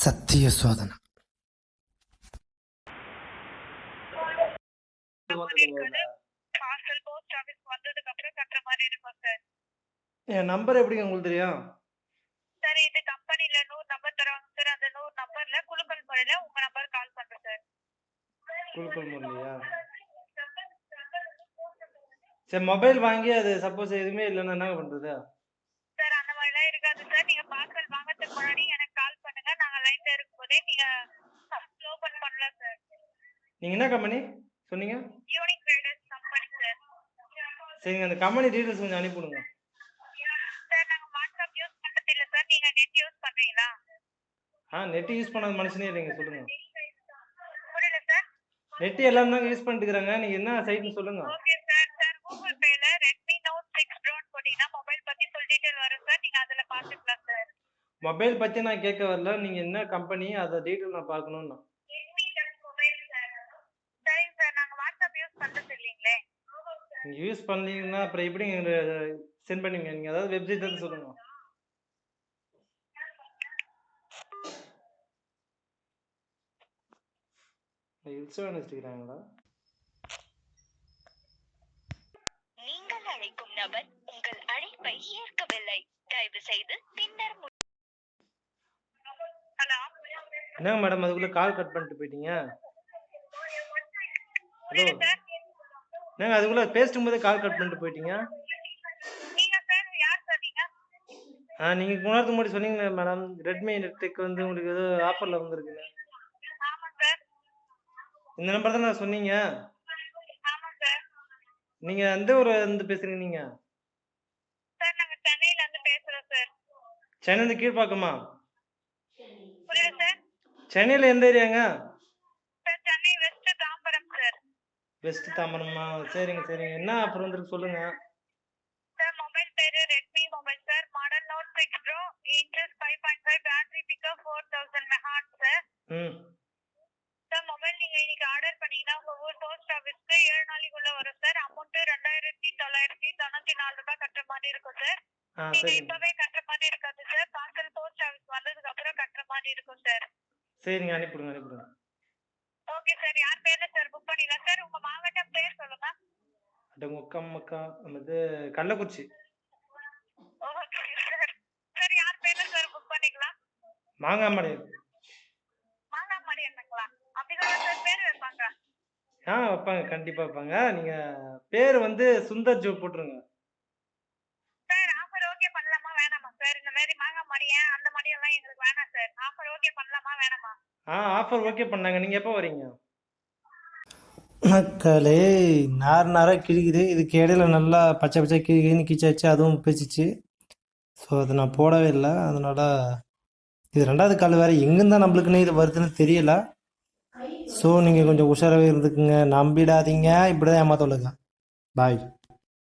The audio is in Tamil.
சத்திய சோதனை. பார்சல் போஸ்ட் ஆபீஸ் வந்ததுக்கு அப்புறம் கட்டுற மாதிரி இருக்கும் சார் என் நம்பர் எப்படிங்க உங்களுக்கு தெரியும்? சார் இது கம்பெனில நூறு நம்பர் தருவாங்க சார் அந்த நூறு நம்பர்ல குலுக்கல் முறையில உங்க நம்பர் கால் பண்றேன் சார் குழுக்கள் முறையா சரி மொபைல் வாங்கி அது சப்போஸ் எதுவுமே இல்லைன்னா என்ன பண்ணுறது சார் அந்த மாதிரிலாம் இருக்காது சார் நீங்க பார்சல் வாங்கறதுக்கு முன்னாடி எனக்கு கால் பண்ணுங்க நாங்க லைன்ல இருக்கும்போதே நீங்க ஓபன் பண்ணலாம் சார் நீங்கள் என்ன கம்பெனி சொன்னீங்க. சரிங்க அந்த கம்பெனி டீட்டெயில்ஸ் கொஞ்சம் அனுப்பிவிடுங்க. சார் நாங்க வாட்ஸ்அப் யூஸ் பண்றது இல்ல சார் நீங்க நெட் யூஸ் பண்றீங்களா? ஆ நெட் யூஸ் பண்ணாத மனுஷனே இல்லைங்க சார் நெட் எல்லாரும் தாங்க யூஸ் பண்ணிட்டு இருக்கிறாங்க நீங்கள் என்ன சைட்னு சொல்லுங்கள் ஓகே சார் சார் கூகுள் பேல ரெட்மி நோட் சிக்ஸ் ப்ரோன்னு போட்டீங்கன்னா மொபைல் பத்தி ஃபுல் டீடைல் வரும் சார் நீங்க அதுல பாத்துக்கலாம் சார் மொபைல் பற்றி நான் கேட்க வரல. நீங்கள் என்ன கம்பெனி அதை டீட்டெயில் நான் பார்க்கணுன்னா சரிங்க சார் நாங்க வாட்ஸ்அப் யூஸ் பண்றது இல்லீங்களே நீங்கள் யூஸ் பண்ணீங்கன்னா அப்புறம் எப்படி சென்ட் பண்ணுவீங்க? நீங்கள் அதாவது வெப்சைட் வந்து சொல்லுங்கள் இன்ஸ்டாகிராம் நீங்கள் அழைக்கும் நபர் உங்கள் அழைப்பை ஏற்கவில்லை. தயவு செய்து பின்னர் என்னங்க மேடம் அதுக்குள்ளே கால் கட் பண்ணிட்டு போயிட்டீங்க? ஹலோ என்னங்க அதுக்குள்ளே பேசிட்டு போதே கால் கட் பண்ணிட்டு போயிட்டீங்க? நீங்க சார் யார் சார் நீங்க ஆ நீங்கள் கொஞ்ச நேரத்துக்கு முன்னாடி சொன்னீங்களே மேடம் ரெட்மி நெட்டுக்கு வந்து உங்களுக்கு ஏதோ ஆஃபரில் சார் இந்த நம்பர் தான் நான் சொன்னீங்க நீங்கள் எந்த ஊர் இருந்து பேசுகிறீங்க நீங்கள் சார் நாங்க சென்னையில இருந்து பேசுறோம் சார் சென்னையிலேருந்து கீழ்ப்பாக்கமா புரியல சார் சென்னையில் எந்த ஏரியாங்க sir Chennai west Tambaram sir west தாம்பரமா சரிங்க சரிங்க. என்ன ஆஃபர் வந்துருக்கு சொல்லுங்கள் சார் மொபைல் பேரு Redmi mobile sir model note six pro inches five point five battery pickup four thousand மெஹாட் sir ம். சார் மொபைல் நீங்க இன்னைக்கு ஆர்டர் பண்ணீங்கன்னா உங்க ஊர் போஸ்ட் ஆபீஸ்க்கு ஏழு நாளைக்குள்ள வரும் சார் அமௌண்ட் ரெண்டாயிரத்தி தொள்ளாயிரத்தி தொண்ணூத்தி நாலு ரூபாய் கட்டுற மாதிரி இருக்கும் சார் நீங்க இப்பவே கட்டுற மாதிரி இருக்காது சார் பார்சல் போஸ்ட் ஆபீஸ் வந்ததுக்கு அப்புறம் கட்டுற மாதிரி இருக்கும் சார் சரிங்க அனுப்பிவிடுங்க அனுப்பிவிடுங்க ஓகே சார் யார் பேர்ல சார் புக் பண்ணிடலாம் சார் உங்க மாவட்டம் பேர் சொல்லுங்க அட முக்கம் மக்கா நமது கள்ளக்குறிச்சி. சார் யார் பேர்ல சார் புக் பண்ணிக்கலாம் மாங்காமடை மாங்காமணி என்னங்களா அப்படிதான் சார் பேர் வைப்பாங்க. ஆ வைப்பாங்க கண்டிப்பாக வைப்பாங்க. நீங்கள் பேர் வந்து சுந்தர் ஜோ போட்டுருங்க. சார் ஆஃபர் ஓகே பண்ணலாமா வேணாமா? சார் இந்த மாதிரி மாங்காய் மடியன் அந்த மடியெல்லாம் எங்களுக்கு வேணாம் சார் ஆஃபர் ஓகே பண்ணலாமா வேணாமா? ஆ ஆஃபர் ஓகே பண்ணாங்க. நீங்கள் எப்போ வரீங்க? மக்களே நார் நாராக கிழிக்குது. இதுக்கு இடையில நல்லா பச்சை பச்சை கிழிக்கின்னு கிச்சாச்சு அதுவும் பிச்சிச்சு ஸோ அதை நான் போடவே இல்லை. அதனால் இது ரெண்டாவது கால் வேறு எங்கேருந்தான் நம்மளுக்குன்னு இது வருதுன்னு தெரியல. ஸோ நீங்கள் கொஞ்சம் உஷாராகவே இருந்துக்குங்க. நம்பிடாதீங்க. இப்படி தான் ஏமாத்தொல்லுங்க பாய்